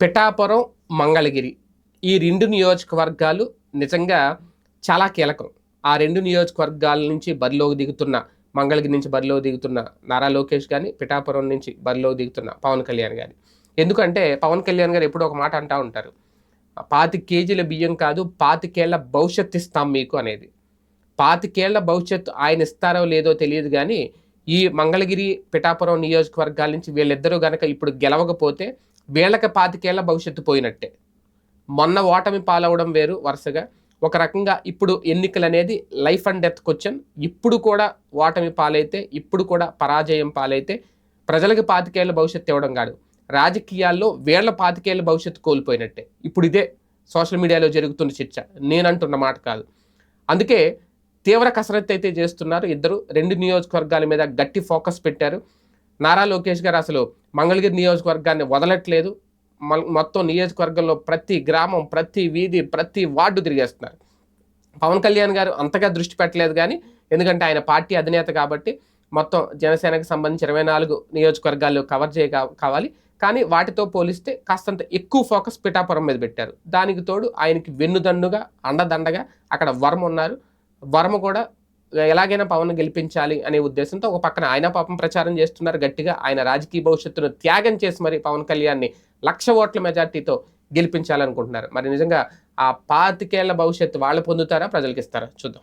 పిఠాపురం మంగళగిరి ఈ రెండు నియోజకవర్గాలు నిజంగా చాలా కీలకం. ఆ రెండు నియోజకవర్గాల నుంచి బరిలోకి దిగుతున్న మంగళగిరి నుంచి బరిలోకి దిగుతున్న నారా లోకేష్ కానీ పిఠాపురం నుంచి బరిలోకి దిగుతున్న పవన్ కళ్యాణ్ గారి ఎందుకంటే పవన్ కళ్యాణ్ గారు ఎప్పుడు ఒక మాట అంటూ ఉంటారు. పాతి కేజీల బియ్యం కాదు పాతికేళ్ళ భవిష్యత్తు ఇస్తాం మీకు అనేది. పాతికేళ్ళ భవిష్యత్తు ఆయన ఇస్తారో లేదో తెలియదు కానీ ఈ మంగళగిరి పిఠాపురం నియోజకవర్గాల నుంచి వీళ్ళిద్దరూ కనుక ఇప్పుడు గెలవకపోతే వీళ్ళకి పాతికేళ్ళ భవిష్యత్తు పోయినట్టే. మొన్న ఓటమి పాలవడం వేరు వరుసగా. ఒక రకంగా ఇప్పుడు ఎన్నికలు అనేది లైఫ్ అండ్ డెత్ క్వశ్చన్. ఇప్పుడు కూడా ఓటమి పాలైతే ఇప్పుడు కూడా పరాజయం పాలైతే ప్రజలకు పాతికేళ్ళ భవిష్యత్తు ఇవ్వడం కాదు. రాజకీయాల్లో వీళ్ళ పాతికేళ్ళ భవిష్యత్తు కోల్పోయినట్టే. ఇప్పుడు ఇదే సోషల్ మీడియాలో జరుగుతున్న చర్చ. నేనంటున్న మాట కాదు. అందుకే తీవ్ర కసరత్తు అయితే చేస్తున్నారు ఇద్దరు. రెండు నియోజకవర్గాల మీద గట్టి ఫోకస్ పెట్టారు. నారా లోకేష్ గారు అసలు మంగళగిరి నియోజకవర్గాన్ని వదలట్లేదు. మొత్తం నియోజకవర్గంలో ప్రతి గ్రామం ప్రతి వీధి ప్రతి వార్డు తిరిగేస్తున్నారు. పవన్ కళ్యాణ్ గారు అంతగా దృష్టి పెట్టలేదు కానీ ఎందుకంటే ఆయన పార్టీ అధినేత కాబట్టి మొత్తం జనసేనకు సంబంధించి ఇరవై నాలుగు నియోజకవర్గాలు కవర్ చేయ కావాలి. కానీ వాటితో పోలిస్తే కాస్తంత ఎక్కువ ఫోకస్ పిఠాపురం మీద పెట్టారు. దానికి తోడు ఆయనకి వెన్నుదన్నుగా అండదండగా అక్కడ వర్మ ఉన్నారు. వర్మ కూడా ఎలాగైనా పవన్ గెలిపించాలి అనే ఉద్దేశంతో ఒక పక్కన ఆయన పాపం ప్రచారం చేస్తున్నారు. గట్టిగా ఆయన రాజకీయ భవిష్యత్తును త్యాగం చేసి మరి పవన్ కళ్యాణ్ని లక్ష ఓట్ల మెజార్టీతో గెలిపించాలనుకుంటున్నారు. మరి నిజంగా ఆ పాతికేళ్ళ భవిష్యత్తు వాళ్ళు పొందుతారా? ప్రజలకు ఇస్తారా చూద్దాం.